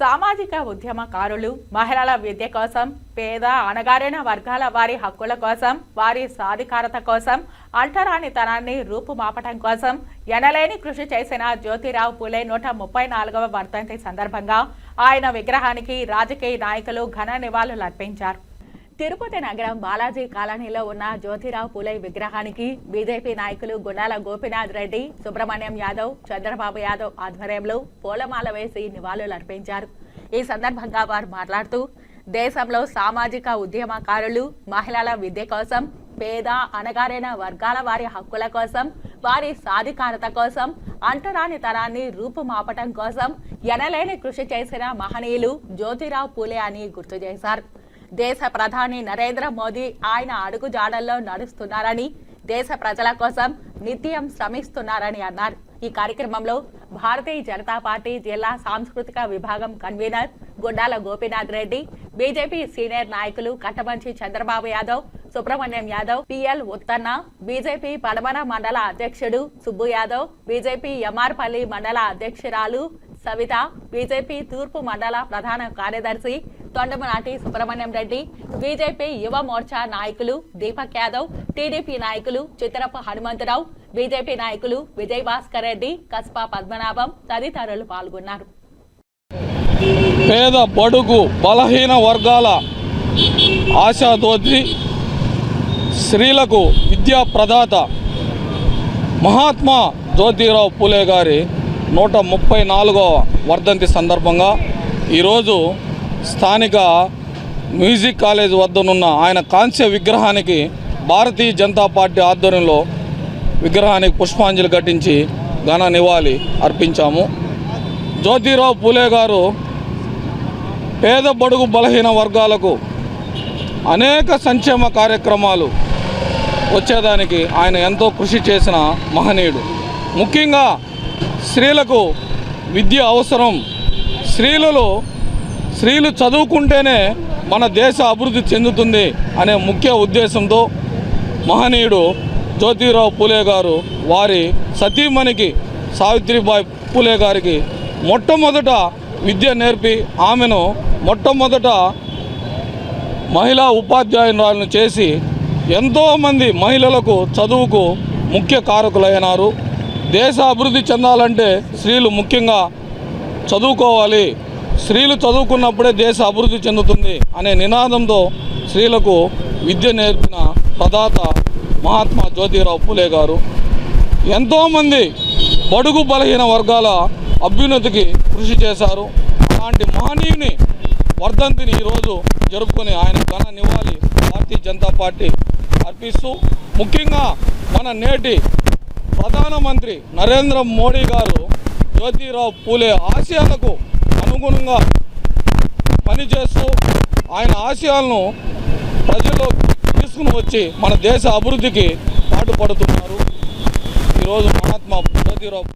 సామాజిక ఉద్యమకారులు మహిళల విద్య కోసం పేద అణగారిన వర్గాల వారి హక్కుల కోసం వారి సాధికారత కోసం అంటరానితనాన్ని రూపుమాపటం కోసం ఎనలేని కృషి చేసిన జ్యోతిరావు పూలే నూట ముప్పై నాలుగవ వర్ధంతి సందర్భంగా ఆయన విగ్రహానికి రాజకీయ నాయకులు ఘన నివాళులర్పించారు. తిరుపతి నగరం బాలాజీ కాలనీలో ఉన్న జ్యోతిరావు పూలే విగ్రహానికి బీజేపీ నాయకులు గుండాల గోపీనాథ్ రెడ్డి సుబ్రహ్మణ్యం యాదవ్ చంద్రబాబు యాదవ్ ఆధ్వర్యంలో పూలమాల వేసి నివాళులర్పించారు. ఈ సందర్భంగా వారు మాట్లాడుతూ దేశంలో సామాజిక ఉద్యమకారులు మహిళల విద్య కోసం పేద అణగారైన వర్గాల వారి హక్కుల కోసం వారి సాధికారత కోసం అంటరానితనాన్ని రూపుమాపటం కోసం ఎనలేని కృషి చేసిన మహనీయులు జ్యోతిరావు పూలే అని గుర్తు చేశారు. దేశ ప్రధాని నరేంద్ర మోదీ ఆయన అడుగు జాడల్లో నడుస్తున్నారని దేశ ప్రజల కోసం నిత్యం శ్రమిస్తున్నారని అన్నారు. ఈ కార్యక్రమంలో భారతీయ జనతా పార్టీ జిల్లా సాంస్కృతిక విభాగం convener Gundala Gopinath Reddy BJP senior నాయకులు కట్టమంచి చంద్రబాబు యాదవ్ సుబ్రహ్మణ్యం యాదవ్ పిఎల్ ఉత్తన్న బీజేపీ పడమర మండల అధ్యక్షుడు సుబ్బు యాదవ్ బీజేపీ ఎంఆర్పల్లి మండల అధ్యక్షురాలు సవిత బీజేపీ తూర్పు మండల ప్రధాన కార్యదర్శి తొండమనాటి సుబ్రహ్మణ్యం రెడ్డి బీజేపీ యువ మోర్చా నాయకులు దీపక్ యాదవ్ టీడీపీ నాయకులు చిత్తరపు హనుమంతరావు బీజేపీ నాయకులు విజయ్ భాస్కర్ రెడ్డి కస్పా పద్మనాభం తదితరులు పాల్గొన్నారు. పేద బడుగు బలహీన వర్గాల ఆశాదోతి స్త్రీలకు విద్యా ప్రదాత మహాత్మా జ్యోతిరావు పూలే గారి నూట ముప్పై నాలుగవ వర్ధంతి సందర్భంగా ఈరోజు స్థానిక మ్యూజిక్ కాలేజ్ వద్దనున్న ఆయన కాంస్య విగ్రహానికి భారతీయ జనతా పార్టీ ఆధ్వర్యంలో విగ్రహానికి పుష్పాంజలి ఘటించి ఘన నివాళి అర్పించాము. జ్యోతిరావు పూలే గారు పేద బడుగు బలహీన వర్గాలకు అనేక సంక్షేమ కార్యక్రమాలు వచ్చేదానికి ఆయన ఎంతో కృషి చేసిన మహనీయుడు. ముఖ్యంగా స్త్రీలకు విద్య అవసరం. స్త్రీలలో స్త్రీలు చదువుకుంటేనే మన దేశ అభివృద్ధి చెందుతుంది అనే ముఖ్య ఉద్దేశంతో మహనీయుడు జ్యోతిరావు పూలే గారు వారి సతీమణికి సావిత్రిబాయి పూలే గారికి మొట్టమొదట విద్య నేర్పి ఆమెను మొట్టమొదట మహిళా ఉపాధ్యాయురాలను చేసి ఎంతోమంది మహిళలకు చదువుకు ముఖ్య కారకులైనారు. దేశ అభివృద్ధి చెందాలంటే స్త్రీలు ముఖ్యంగా చదువుకోవాలి. స్త్రీలు చదువుకున్నప్పుడే దేశ అభివృద్ధి చెందుతుంది అనే నినాదంతో స్త్రీలకు విద్య నేర్పిన ప్రదాత మహాత్మా జ్యోతిరావు పూలే గారు. ఎంతోమంది బడుగు బలహీన వర్గాల అభ్యున్నతికి కృషి చేశారు. అలాంటి మహనీయుని వర్ధంతిని ఈరోజు జరుపుకొని ఆయన ఘన నివాళి భారతీయ జనతా పార్టీ అర్పిస్తూ ముఖ్యంగా మన నేటి ప్రధానమంత్రి నరేంద్ర మోడీ గారు జ్యోతిరావు పూలే ఆశయాలకు అనుగుణంగా పనిచేస్తూ ఆయన ఆశయాలను ప్రజల్లో తీసుకుని వచ్చి మన దేశ అభివృద్ధికి పాటుపడుతున్నారు. ఈరోజు మహాత్మా జ్యోతిరావు